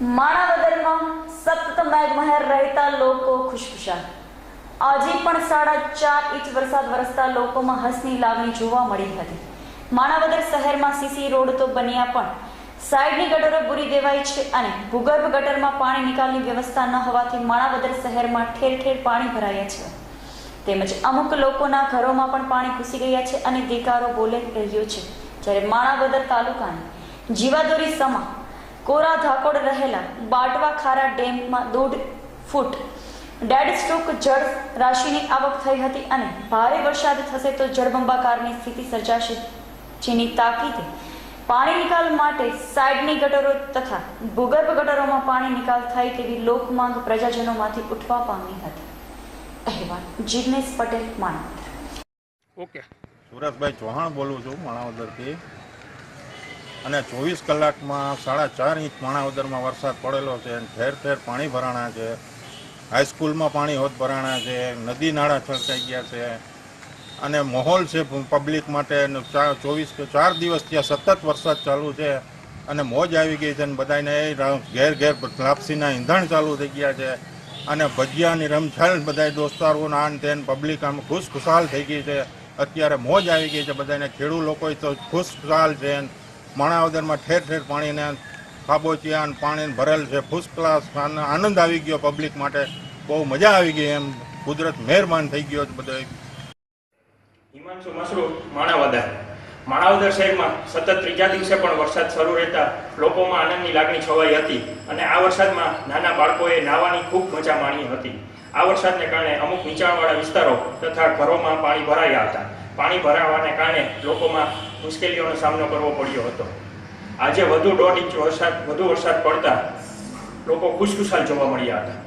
માણાવદરમાં સતત મેઘમહેર રહેતા લોકો ખુશખુશાલ આજે પણ સાડા ચાર ઇંચ વરસાદ વરસતા લોકોમાં હસની લાગણી જોવા મળી હતી. માણાવદર શહેરમાં સીસી રોડ તો બન્યા પણ સાઈડની ગટરો પૂરી દેવાઈ છે અને ભૂગર્ભ ગટરમાં પાણી નિકાલની વ્યવસ્થા ન હોવાથી માણાવદર શહેરમાં ઠેર ઠેર પાણી ભરાયા છે. તેમજ અમુક લોકોના ઘરોમાં પણ પાણી ઘૂસી ગયા છે અને દેકારો બોલે રહ્યો છે. જ્યારે માણાવદર તાલુકાની જીવાદોરી સમા કોરા ધાકોડ રહેલા બાટવા ખારા ડેમમાં દોઢ ફૂટ ડેડ સ્ટોક જળ રાશિની આવક થઈ હતી અને ભારે વરસાદ થશે તો જળબંબાકારની સ્થિતિ સર્જાશે જેની તાકીદે પાણી નિકાલ માટે સાઇડની ગટરો તથા ભૂગર્ભ ગટરોમાં પાણી નિકાલ થાય તેવી લોકમાંગ પ્રજાજનોમાંથી ઉઠવા પામી હતી. અહેવાલ જિગ્નેશ પટેલ માણાવદર ઓકે. સુરેશભાઈ ચૌહાણ બોલું છું માણાવદરથી. અને ચોવીસ કલાકમાં સાડા ચાર ઇંચ માણાવદરમાં વરસાદ પડેલો છે ઠેર ઠેર પાણી ભરાણા છે. હાઈસ્કૂલમાં પાણી હોત ભરાણા છે, નદી નાળા છલકાઈ ગયા છે અને માહોલ છે પબ્લિક માટે ચોવીસ કે ચાર દિવસ ત્યાં સતત વરસાદ ચાલુ છે અને મોજ આવી ગઈ છે અને બધાને ઘેર ઘેર લાપસીના ઈંધણ ચાલુ થઈ ગયા છે અને ભજીયાની રમઝાલ બધા દોસ્તારો આન તેન પબ્લિક આમ ખુશ ખુશાલ થઈ ગઈ છે. અત્યારે મોજ આવી ગઈ છે બધાને ખેડૂત લોકો તો ખુશ ખુશાલ છે માણાવદરમાં ઠેર ઠેર પાણીને ખાબોચિયા અને પાણી ભરેલ છે. ફૂસ ક્લાસ આનંદ આવી ગયો પબ્લિક માટે. બહુ મજા આવી ગઈ એમ. કુદરત મહેરબાન થઈ ગયો બધો હિમાંશુ મસરૂ માણાવદર. માણાવદર શહેરમાં સતત ત્રીજા દિવસે પણ વરસાદ શરૂ રહેતા લોકોમાં આનંદની લાગણી છવાઈ હતી અને આ વરસાદમાં નાના બાળકોએ નાહવાની ખૂબ મજા માણી હતી. આ વરસાદને કારણે અમુક નીચાણવાળા વિસ્તારો તથા ઘરોમાં પાણી ભરાયા હતા. પાણી ભરાવાને કારણે લોકોમાં મુશ્કેલીઓનો સામનો કરવો પડ્યો હતો. આજે વધુ દોઢ ઇંચ વરસાદ, વધુ વરસાદ પડતા લોકો ખુશખુશાલ જોવા મળ્યા હતા.